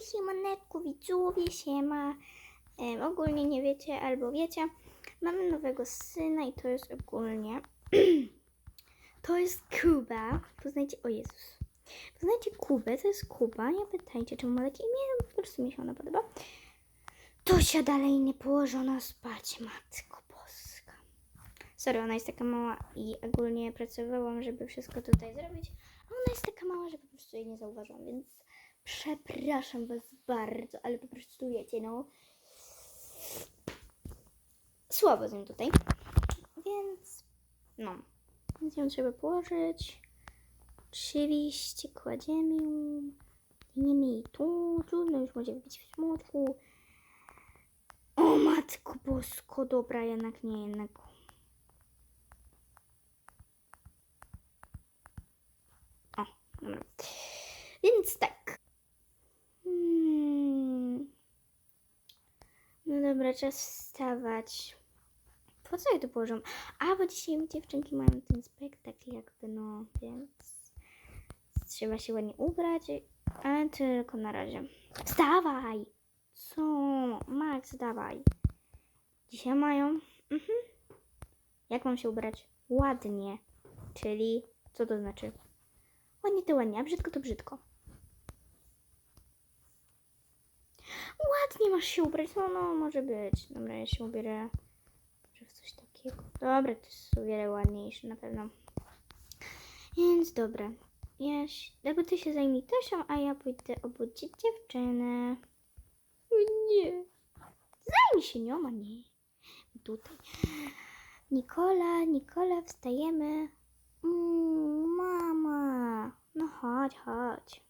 Siemaneczku, siemaneczku, widzowie, siema. Em, ogólnie nie wiecie, albo wiecie, mamy nowego syna i to jest ogólnie... to jest Kuba. Poznajcie, o Jezus. Poznajcie Kubę, to jest Kuba. Nie pytajcie, czemu ma takie imię, po prostu mi się ona podoba. Tosia dalej nie położona spać, matko boska. Sorry, ona jest taka mała i ogólnie pracowałam, żeby wszystko tutaj zrobić. A ona jest taka mała, że po prostu jej nie zauważyłam, więc przepraszam was bardzo, ale po prostu wiecie, no. Słabo z nią tutaj. Więc, no. Więc ją trzeba położyć. Oczywiście kładziemy ją. Kładziemy jej tu, tu, no już może być w smutku. O matko bosko, dobra, jednak nie, jednak. Więc tak. Hmm. No dobra, czas wstawać. Po co ja tu położę? A, bo dzisiaj dziewczynki mają ten spektakl jakby, no, więc trzeba się ładnie ubrać, ale tylko na razie. Wstawaj! Co? Max, dawaj. Dzisiaj mają. Mhm. Jak mam się ubrać? Ładnie. Czyli, co to znaczy? Ładnie to ładnie, a brzydko to brzydko. Ładnie masz się ubrać. No, no, może być. Dobra, ja się ubierę może w coś takiego. Dobra, to jest o wiele ładniejsze na pewno. Więc dobra. Ja się, ty się zajmij Tosią, a ja pójdę obudzić dziewczynę. Nie. Zajmij się nią, a nie. Tutaj. Nikola, Nikola, wstajemy. Mm, mama. No chodź, chodź.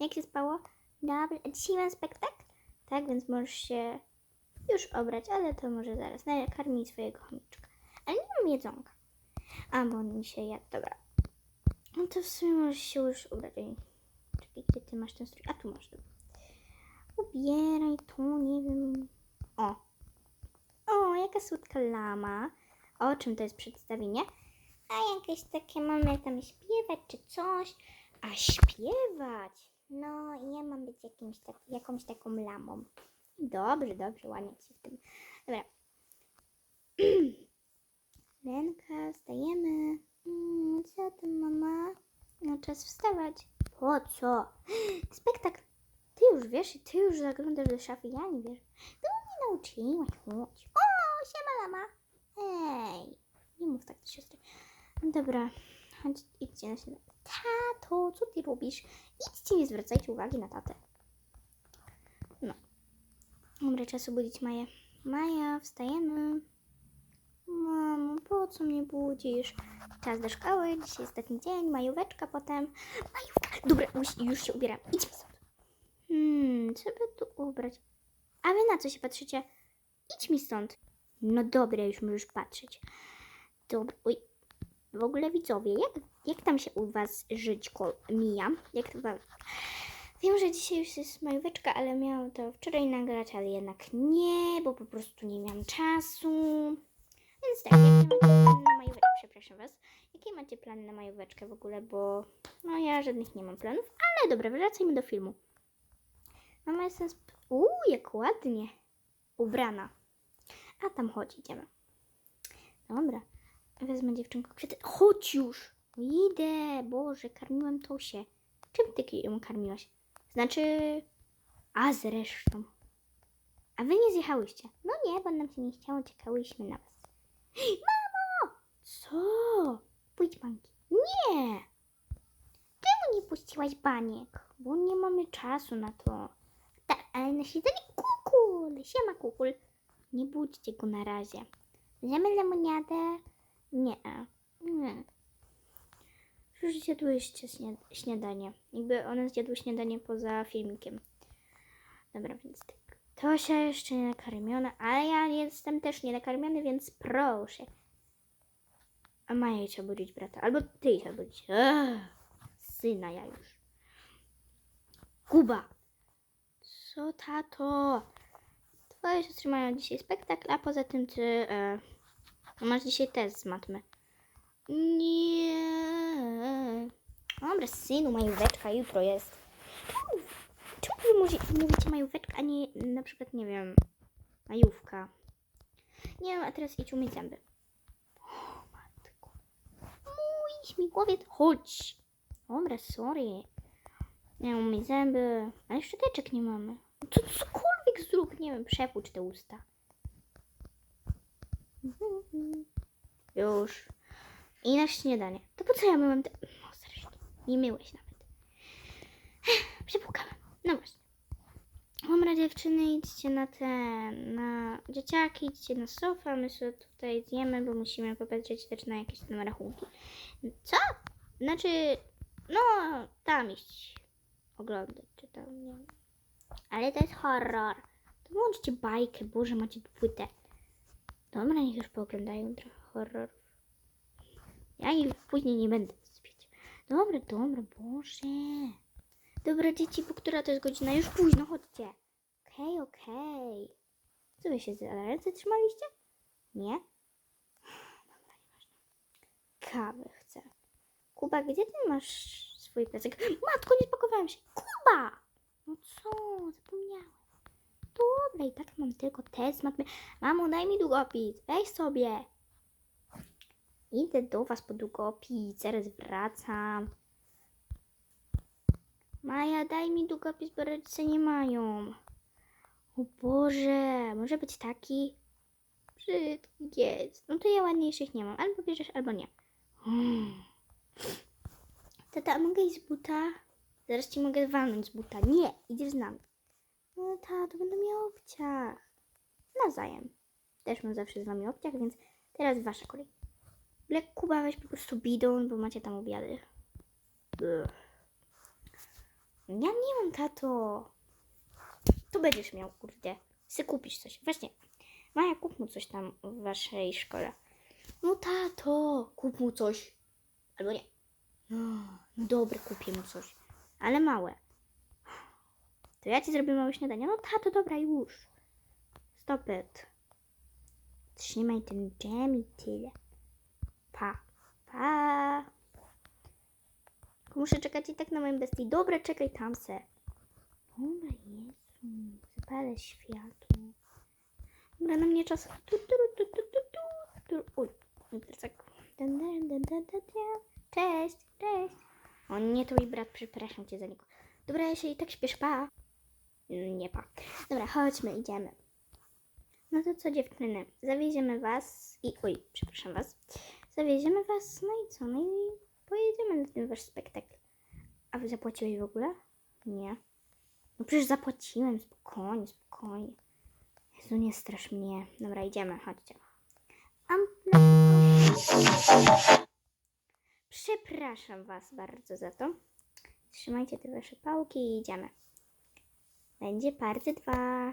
Jak się spało? Dobrze. A dzisiaj mam spektakl? Tak, więc możesz się już obrać, ale to może zaraz. Nakarmij swojego chomiczka. Ale nie mam jedzonka. A, bo on mi się jadł. Dobra. No to w sumie możesz się już ubrać. Czekaj, gdzie ty masz ten strój? A tu masz. Ubieraj tu, nie wiem. O. O, jaka słodka lama. O czym to jest przedstawienie? A jakieś takie mamy tam śpiewać czy coś. A śpiewać? No, ja mam być jakimś tak, jakąś taką lamą. Dobrze, dobrze, ładnie ci w tym. Dobra. Lenka, stajemy. Mm, co tam, mama? No, czas wstawać. Po co? Spektakl. Ty już wiesz i ty już zaglądasz do szafy, ja nie wiesz. No, nie nauczyłaś, chodź. O, siema, lama. Hej, nie mów tak do siostry. Dobra, chodź, idźcie na śniadanie. Tato, co ty robisz? Idźcie, nie zwracajcie uwagi na tatę. No. Dobra, czas obudzić Maję. Maja, wstajemy. Mamo, po co mnie budzisz? Czas do szkoły, dzisiaj taki dzień, majóweczka potem. Majówka! Dobra, już, już się ubieram. Idźmy stąd. Hmm, co by tu ubrać? A wy na co się patrzycie? Idź mi stąd. No dobra, już możesz patrzeć. Dobra, oj. W ogóle widzowie, jak, jak tam się u was żyćko mija? Jak to wam... Wiem, że dzisiaj już jest majóweczka, ale miałam to wczoraj nagrać, ale jednak nie, bo po prostu nie miałam czasu. Więc tak, jakie plany na majóweczkę? Przepraszam was. Jakie macie plany na majóweczkę w ogóle, bo no ja żadnych nie mam planów, ale dobra, wracajmy do filmu. Mama jest sp... Uuu, jak ładnie ubrana. A tam chodź, idziemy. Dobra, wezmę dziewczynkę kwiaty. Chodź już! Idę, Boże, karmiłam Tosię. Czym ty ją karmiłaś? Znaczy... A zresztą. A wy nie zjechałyście? No nie, bo nam się nie chciało, czekałyśmy na was. Mamo! Co? Pójdź bańki. Nie! Czemu nie puściłaś baniek? Bo nie mamy czasu na to. Tak, ale na siedzenie kukul. Siema kukul. Nie budźcie go na razie. Zjemy lemoniadę? Nie. Nie. Już zjadłyście śniad- śniadanie. Jakby one zjadły śniadanie poza filmikiem. Dobra, więc tak. Tosia jeszcze nie nakarmiona, ale ja jestem też nie nakarmiony, więc proszę. A Maja idź obudzić brata. Albo ty idź obudzić. Ugh, syna ja już. Kuba. Co tato? Twoje siostry mają dzisiaj spektakl, a poza tym ty e, masz dzisiaj test z matmy. Nie. Dobra, synu, majóweczka jutro jest. Czemu, wy musi, mówicie majóweczka, a nie na przykład, nie wiem, majówka. Nie wiem, a teraz idź umyć zęby. O, matko. Mój śmigłowiec, chodź. Dobra, sorry. Nie umyj zęby, ale szczoteczek nie mamy. Co, cokolwiek zrób, nie wiem, przepłucz te usta. Już. I na śniadanie. To po co ja myłem te... No zresztą, nie myłeś nawet. Przepłukałem. No właśnie. Dobra dziewczyny, idźcie na te, na dzieciaki, idźcie na sofę, my sobie tutaj zjemy, bo musimy popatrzeć też na jakieś tam rachunki. Co? Znaczy, no, tam iść oglądać, czy tam, nie. Ale to jest horror. To włączcie bajkę, Boże, macie płytę. Dobra, niech już pooglądają trochę horrorów. Ja ich później nie będę spieć. Dobra, dobra, Boże. Dobra, dzieci, bo która to jest godzina? Już późno, chodźcie. Okej, okej. Co wy się za ręce trzymaliście? Nie? Dobra, nieważne. Kawy chcę. Kuba, gdzie ty masz swój plecak? Matko, nie spakowałem się. Kuba! No co? Dobra, i tak mam tylko test matmy. Mamo, daj mi długopis. Weź sobie. Idę do was po długopis. Zaraz wracam. Maja, daj mi długopis, bo rodzice nie mają. O Boże, może być taki? Brzydki jest. No to ja ładniejszych nie mam. Albo bierzesz, albo nie. Hmm. Tata, mogę iść z buta? Zaraz ci mogę walnąć z buta. Nie, idziesz z nami. No tato, będę miał obciach. Nawzajem. Też mam zawsze z wami obciach, więc teraz wasza kolej. Black Kuba, weź po prostu bidon, bo macie tam obiady. Ugh. Ja nie mam, tato. Tu będziesz miał, kurde. Sy kupisz coś. Właśnie. Maja, kup mu coś tam w waszej szkole. No tato, kup mu coś. Albo nie. No, no dobra, kupię mu coś. Ale małe. To ja ci zrobię małe śniadanie. No tato, dobra, już. Stop it. Trzymaj ten dżem i tyle. Pa. Pa. Muszę czekać i tak na moim bestii. Dobra, czekaj tam se. Dobra, Jezu. Zapalę światło. Dobra, na mnie czas. Tu, tu, tu, tu, tu, tu. Uj, dun, dun. Cześć, cześć. O nie, to mój brat, przepraszam cię za niego. Dobra, ja się i tak śpiesz, pa. Nie pa. Dobra, chodźmy, idziemy. No to co dziewczyny, zawieziemy was i... Oj, przepraszam was. Zawieziemy was, no i co? No i pojedziemy na ten wasz spektakl. A wy zapłaciłeś w ogóle? Nie. No przecież zapłaciłem, spokojnie, spokojnie. Jezu, nie strasz mnie. Dobra, idziemy, chodźcie. Am... Przepraszam was bardzo za to. Trzymajcie te wasze pałki i idziemy. Będzie party 2.